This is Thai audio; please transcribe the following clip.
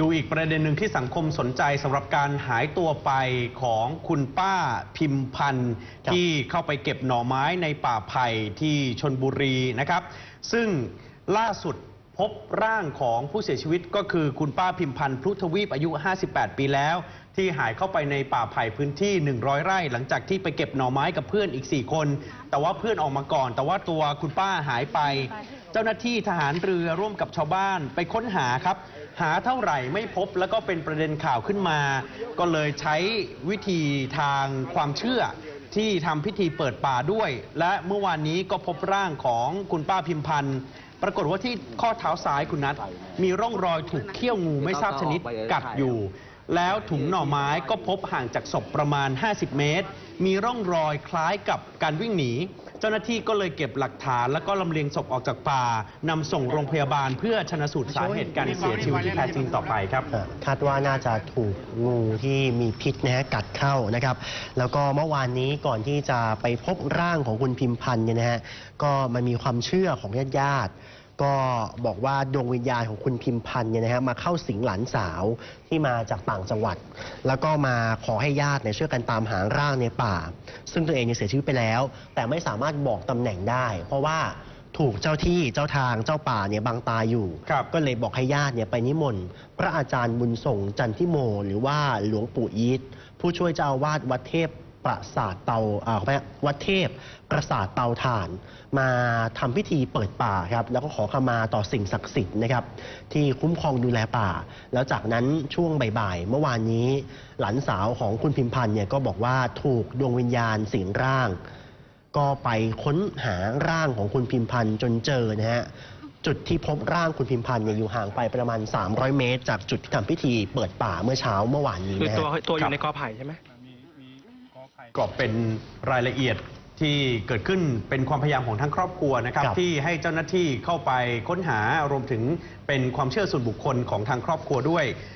ดูอีกประเด็นหนึ่งที่สังคมสนใจสำหรับการหายตัวไปของคุณป้าพิมพันธ์ครับที่เข้าไปเก็บหน่อไม้ในป่าไผ่ที่ชนบุรีนะครับ ซึ่งล่าสุดพบร่างของผู้เสียชีวิตก็คือคุณป้าพิมพันธ์พลุทวีปอายุ 58 ปีแล้ว ที่หายเข้าไปในป่าไผ่พื้นที่ 100 ไร่ หลังจากที่ไปเก็บหน่อไม้กับเพื่อนอีก 4 คน แต่ว่าเพื่อนออกมาก่อน แต่ว่าตัวคุณป้าหายไป เจ้าหน้าที่ทหารเรือร่วมกับชาวบ้านไปค้นหาครับ หาเท่าไหร่ไม่พบแล้วก็เป็นประเด็นข่าวขึ้นมา ก็เลยใช้วิธีทางความเชื่อที่ทำพิธีเปิดป่าด้วย และเมื่อวานนี้ก็พบร่างของคุณป้าพิมพันธ์ ปรากฏว่าที่ข้อเท้าซ้ายคุณนัทมีร่องรอยถูกเขี้ยวงูไม่ทราบชนิดกัดอยู่ แล้วถุงหน่อไม้ก็พบห่างจากศพประมาณ 50 เมตร มีร่องรอยคล้ายกับการวิ่งหนี เจ้าหน้าที่ก็เลยเก็บหลักฐาน แล้วก็ลำเลียงศพออกจากป่านำส่งโรงพยาบาล เพื่อชนะสูตรสาเหตุการเสียชีวิตที่แท้จริงต่อไปครับ คาดว่าน่าจะถูกงูที่มีพิษนะฮะกัดเข้านะครับ แล้วก็เมื่อวานนี้ก่อนที่จะไปพบร่างของคุณพิมพันธ์เนี่ยนะฮะก็มันมีความเชื่อของญาติญาติ ก็บอกว่าดวงวิญญาณของคุณพิมพันธ์เนี่ยนะฮะมาเข้าสิงหลานสาวที่มาจากต่างจังหวัด แล้วก็มาขอให้ญาติเนี่ยช่วยกันตามหาร่างในป่า ซึ่งตัวเองเนี่ยเสียชีวิตไปแล้ว แต่ไม่สามารถบอกตำแหน่งได้ เพราะว่าถูกเจ้าที่เจ้าทางเจ้าป่าเนี่ยบังตาอยู่ ครับ ก็เลยบอกให้ญาติเนี่ยไปนิมนต์พระอาจารย์บุญส่งจันทิโม หรือว่าหลวงปู่อีทผู้ช่วยเจ้าอาวาสวัดเทพ ประสาทเตาอ่าขออภัยวัดเทพ ประสาทเตาถ่าน มาทำพิธีเปิดป่าครับแล้วก็ขอขมาต่อสิ่งศักดิ์สิทธิ์นะครับ ที่คุ้มครองดูแลป่า แล้วจากนั้นช่วงบ่ายๆเมื่อวานนี้ หลานสาวของคุณพิมพันธ์เนี่ยก็บอกว่าถูกดวงวิญญาณสิงร่าง ก็ไปค้นหาร่างของคุณพิมพันธ์จนเจอนะฮะ จุดที่พบร่างคุณพิมพันธ์เนี่ยอยู่ห่างไปประมาณ 300 เมตร จากจุดที่ทำพิธีเปิดป่าเมื่อเช้าเมื่อวานนี้คือนะตัวตัวอครัยู่บ ในกอไผ่ใช่ไหม ก็เป็นรายละเอียดที่เกิดขึ้นเป็นความพยายามของทั้งครอบครัวนะครับ ครับที่ให้เจ้าหน้าที่เข้าไปค้นหารวมถึงเป็นความเชื่อส่วนบุคคลของทางครอบครัวด้วย